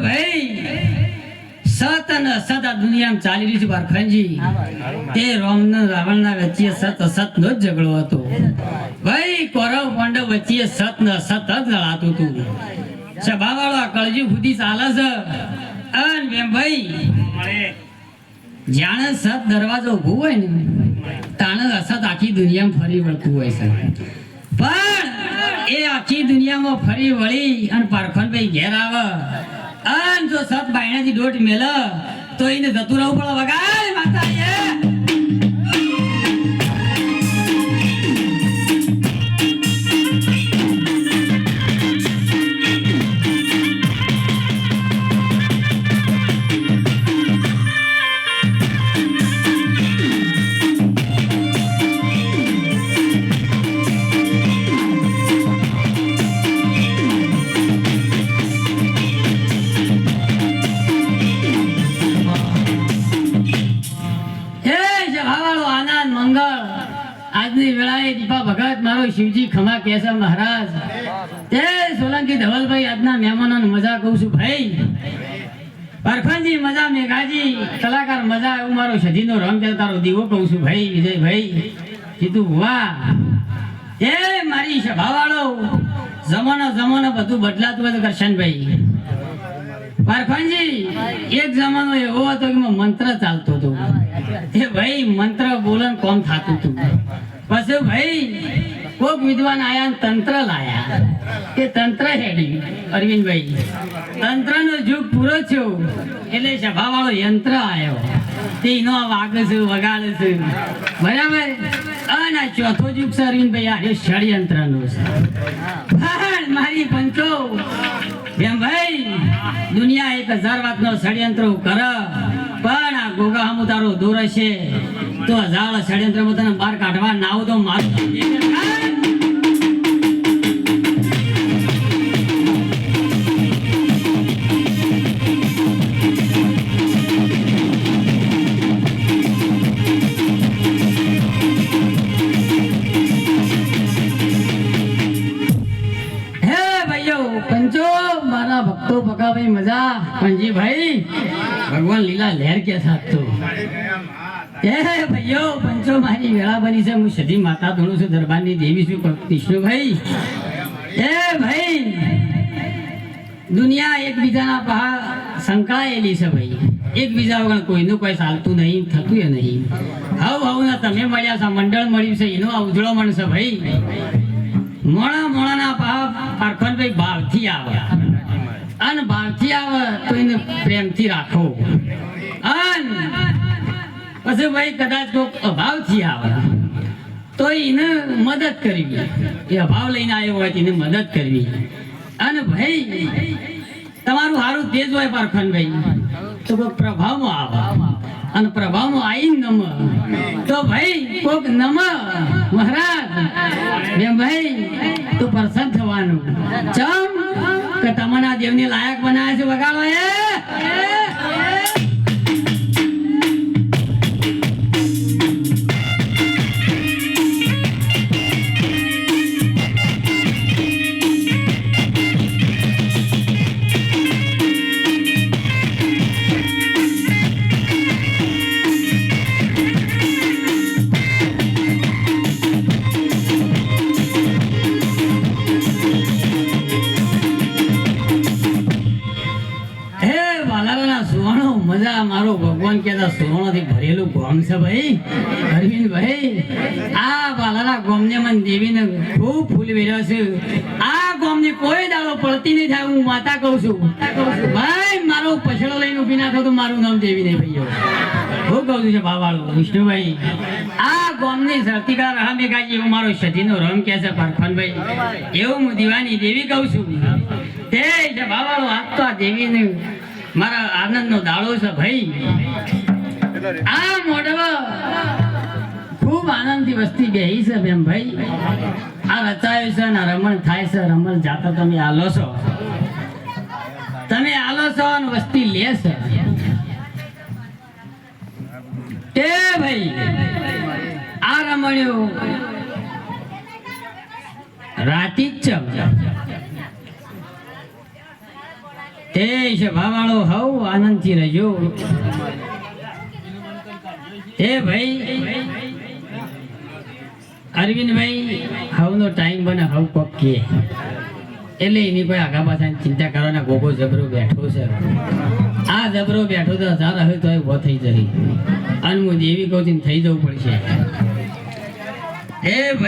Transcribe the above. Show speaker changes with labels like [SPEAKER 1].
[SPEAKER 1] ભાઈ, સત અને આ કળજી સુધી ચાલે છે. અન ભાઈ જાણે સત દરવાજો ઉભું હોય ને, તાણે અસત આખી દુનિયામાં ફરી વળતું હોય છે. પણ એ આખી દુનિયામાં ફરી વળી અને પારખનભાઈ ઘેર આવે. અને જો સત બાયણાથી દોટ મેલ, તો એને જતું રહેવું પડે વગાડ માતા શિવજી ખમા કહે મહારાજ. તે સોલંકી ધવલભાઈ, આજના મહેમાનોને મજા કહું છું ભાઈ. પરખનજી મજા મેઘાજી, કલાકાર મજા એવું મારો સજીનો રંગ છે, તારો દીવો કહું છું ભાઈ વિજયભાઈ કીધું, વાહ. એ મારી સભાવાળો, જમાનો જમાનો બધું બદલાતું હતું કરશનભાઈ પારખાનજી એક જમાનો એવો હતો કે મંત્ર ચાલતો હતો. એ ભાઈ, મંત્ર બોલન કોમ થતું હતું. પછી ભાઈ કોક વિદ્વાન આયા તંત્ર લાયા. કે તંત્ર હેડી. અરવિંદભાઈ, તંત્રનો યુગ પૂરો થયો. એટલે સભાવાળો યંત્ર આવ્યો તે એનો વાગે છે વગાડે છે બરાબર અને ચોથો યુગ છે અરવિંદભાઈ, આ ષડયંત્રનો છે. મારી પંચો. એમ ભાઈ, દુનિયા એક હજાર વાતનો ષડયંત્ર કર. પણ આ ગોગા હમુ તારો દૂર હશે તો હજાર ષડયંત્ર બધાને બહાર કાઢવા ના આવું તો મારું મજા પંજીભાઈ, ભગવાન લીલા લહેર કે સાથ એ ભાઈઓ પંચો મારી વેળા બની છે. હું સધી માતા ધોણું છું, દરબારની દેવી છું કૃષ્ણભાઈ હે ભાઈ, દુનિયા એકબીજાના પહા સંકળાયેલી છે ભાઈ. એકબીજા વગર કોઈનું કોઈ ચાલતું નહીં, થતું એ નહીં. હવ હવ તમે મળ્યા છો, મંડળ મળ્યું છે, એનો ઉજળો મણ છે ભાઈ. મોણા મોણાના ભાવ પારખનભાઈ ભાવથી આવે. અને ભાવથી આવે તો એને પ્રેમથી રાખો. પછી ભાઈ કદાચ કોઈક અભાવથી આવે. તો એને મદદ કરવી. એ અભાવ લઈને આવ્યો હોય એને મદદ કરવી. અને ભાઈ, તમારું સારું તેજ હોય પારખનભાઈ. તો કોઈ પ્રભાવમાં આવે. અને પ્રભાવમાં આવી નમ. તો ભાઈ, કોક નમ. મહારાજ ભાઈ, તો પ્રસન્ન થવાનું. કે તમને આ દેવની લાયક બનાવે છે વગાડો એ. મારો ભગવાન કહેતા સોનાથી ભરેલું ગોમ છે ભાઈ. અરવિંદભાઈ આ વાલાલા ગોમને મન દેવીને ખૂબ ફૂલ વેર્યો છે. આ ગોમની કોઈ દાડો પડતી નહીં થાય, હું માતા કહું છું. ભાઈ, મારો પછડો લઈને ઊભી ના થતો મારું નામ દેવી નહીં ભાઈઓ. હું કહું છું, બાવાળું, વિષ્ણુભાઈ, આ ગોમની ધરતીકળા રહા મેઘાજી એવું મારો સતીનો રમ કહે છે પરખનભાઈ. એવું હું દીવાની દેવી કહું છું. તે બાવાળો આપતો આ દેવીને મારા આનંદનો દાડો છે ભાઈ. આ મોઢવા ખૂબ આનંદથી વસ્તી બેહી છે બેન ભાઈ. આ રચાયું છે ને રમણ થાય છે. રમણ જાતા તમે આલો છો. તમે આલો છો અને વસ્તી લે છે. ભાઈ, આ રમણ્યું રાતી જ છે. તે ભાવાળો હવ આનંદથી રહેજો. એ ભાઈ, અરવિંદભાઈ, હવનો ટાઈમ બને, હવ કોક કે. એટલે એની કોઈ આગા પાછા ચિંતા કરવાના, ગોગો જબરો બેઠો છે. આ જબરો બેઠો તો હજાર હવે તો ઊભો થઈ જશે. અને હું દેવી કહું થઈ જવું પડશે. એ ભાઈ